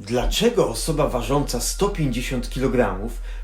Dlaczego osoba ważąca 150 kg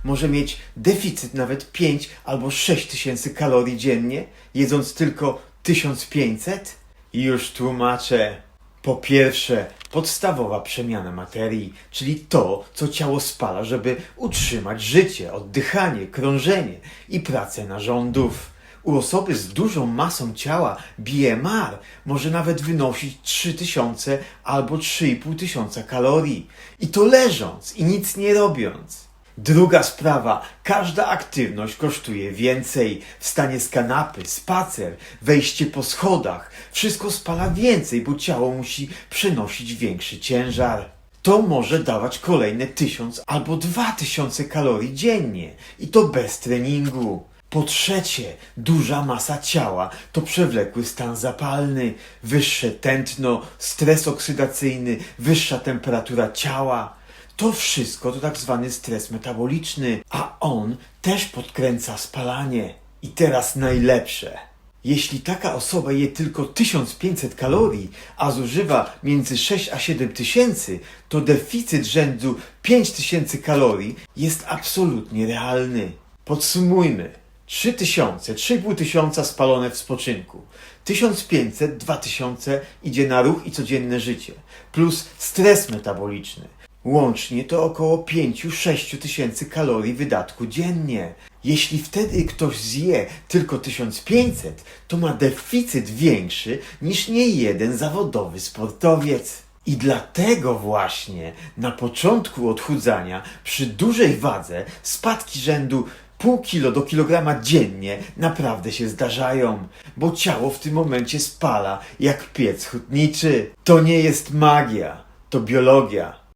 może mieć deficyt nawet 5 albo 6 tysięcy kalorii dziennie, jedząc tylko 1500? Już tłumaczę. Po pierwsze, podstawowa przemiana materii, czyli to, co ciało spala, żeby utrzymać życie, oddychanie, krążenie i pracę narządów. U osoby z dużą masą ciała BMR może nawet wynosić 3000 albo 3500 kalorii. I to leżąc i nic nie robiąc. Druga sprawa, każda aktywność kosztuje więcej. Wstanie z kanapy, spacer, wejście po schodach, wszystko spala więcej, bo ciało musi przenosić większy ciężar. To może dawać kolejne tysiąc albo dwa tysiące kalorii dziennie i to bez treningu. Po trzecie, duża masa ciała to przewlekły stan zapalny, wyższe tętno, stres oksydacyjny, wyższa temperatura ciała. To wszystko to tak zwany stres metaboliczny, a on też podkręca spalanie. I teraz najlepsze. Jeśli taka osoba je tylko 1500 kalorii, a zużywa między 6 a 7 tysięcy, to deficyt rzędu 5000 kalorii jest absolutnie realny. Podsumujmy. 3000, 3500 spalone w spoczynku. 1500, 2000 idzie na ruch i codzienne życie. Plus stres metaboliczny. Łącznie to około 5-6 tysięcy kalorii wydatku dziennie. Jeśli wtedy ktoś zje tylko 1500, to ma deficyt większy niż niejeden zawodowy sportowiec. I dlatego właśnie na początku odchudzania przy dużej wadze spadki rzędu pół kilo do kilograma dziennie naprawdę się zdarzają, bo ciało w tym momencie spala jak piec hutniczy. To nie jest magia, to biologia.